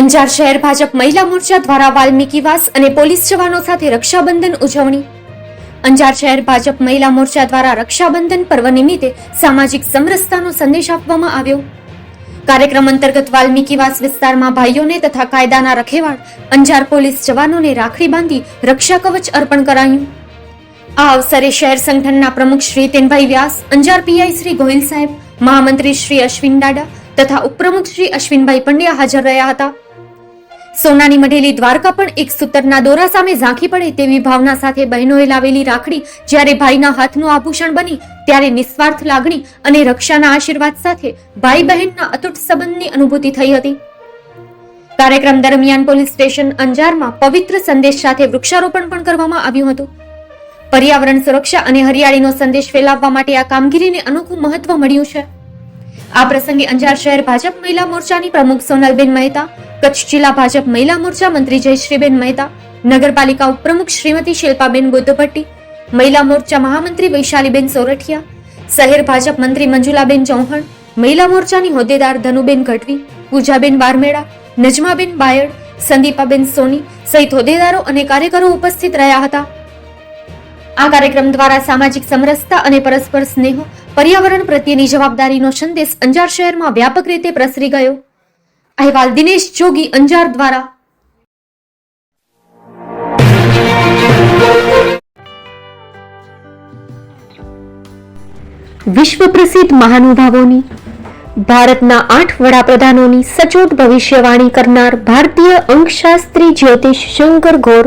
અંજાર શહેર ભાજપ મહિલા મોરચા દ્વારા વાલ્મીકીવાસ અને પોલીસ જવાનો સાથે રક્ષાબંધન ઉજવણી. અંજાર શહેર ભાજપ મહિલા મોરચા દ્વારા રક્ષાબંધન પર્વ નિમિત્તે સામાજિક સમરસતાનો સંદેશ આપવામાં આવ્યો. કાર્યક્રમ અંતર્ગત વાલ્મીકીવાસ વિસ્તારમાં ભાઈઓને તથા કાયદાના રખેવાળ અંજાર પોલીસ જવાનોને રાખડી બાંધી રક્ષા કવચ અર્પણ કરાયું. આ અવસરે શહેર સંગઠનના પ્રમુખ શ્રી તેનભાઈ વ્યાસ, અંજાર પીઆઈ શ્રી ગોહિલ સાહેબ, મહામંત્રી શ્રી અશ્વિન ડાડા તથા ઉપપ્રમુખ શ્રી અશ્વિનભાઈ પંડ્યા હાજર રહ્યા હતા. સોનાની મઢેલી દ્વારકા પણ એક સૂતરના દોરા સામે ઝાંખી પડે તેવી ભાવના સાથે બહેનોએ લાવેલી રાખડી જ્યારે ભાઈના હાથનું આભૂષણ બની ત્યારે નિસ્વાર્થ લાગણી અને રક્ષાના આશીર્વાદ સાથે ભાઈ બહેનના અતૂટ સંબંધની અનુભૂતિ થઈ હતી. કાર્યક્રમ દરમિયાન પોલીસ સ્ટેશન અંજારમાં પવિત્ર સંદેશ સાથે વૃક્ષારોપણ પણ કરવામાં આવ્યું હતું. પર્યાવરણ સુરક્ષા અને હરિયાળીનો સંદેશ ફેલાવવા માટે આ કામગીરીને અનોખું મહત્વ મળ્યું છે. આ પ્રસંગે અંજાર શહેર ભાજપ મહિલા મોરચાની પ્રમુખ સોનલબેન મહેતા, કચ્છ જિલ્લા ભાજપ મહિલા મોરચા મંત્રી જયશ્રીબેન મહેતા, નગરપાલિકા ઉપપ્રમુખ શ્રીમતી શિલ્પાબેન બુદ્ધભટ્ટી મહિલા મોરચા મહામંત્રી વૈશાલીબેન સોરઠિયા, શહેર ભાજપ મંત્રી મંજુલાબેન ચૌહાણ, મહિલા મોરચાની હોદ્દેદાર ધનુબેન ગઢવી, પૂજાબેન બારમેડા, નજમાબેન બાયડ, સંદીપાબેન સોની સહિત હોદ્દેદારો અને કાર્યકરો ઉપસ્થિત રહ્યા હતા. આ કાર્યક્રમ દ્વારા સામાજિક સમરસતા અને પરસ્પર સ્નેહ, પર્યાવરણ પ્રત્યેની જવાબદારીનો સંદેશ અંજાર શહેરમાં વ્યાપક રીતે પ્રસરી ગયો. અહેવાલ દિનેશ જોગી, અંજાર દ્વારા. વિશ્વ પ્રસિદ્ધ મહાનુભાવોની, ભારતના આઠ વડાપ્રધાનોની સચોટ ભવિષ્યવાણી કરનાર ભારતીય અંકશાસ્ત્રી જ્યોતિષ શંકર ગોર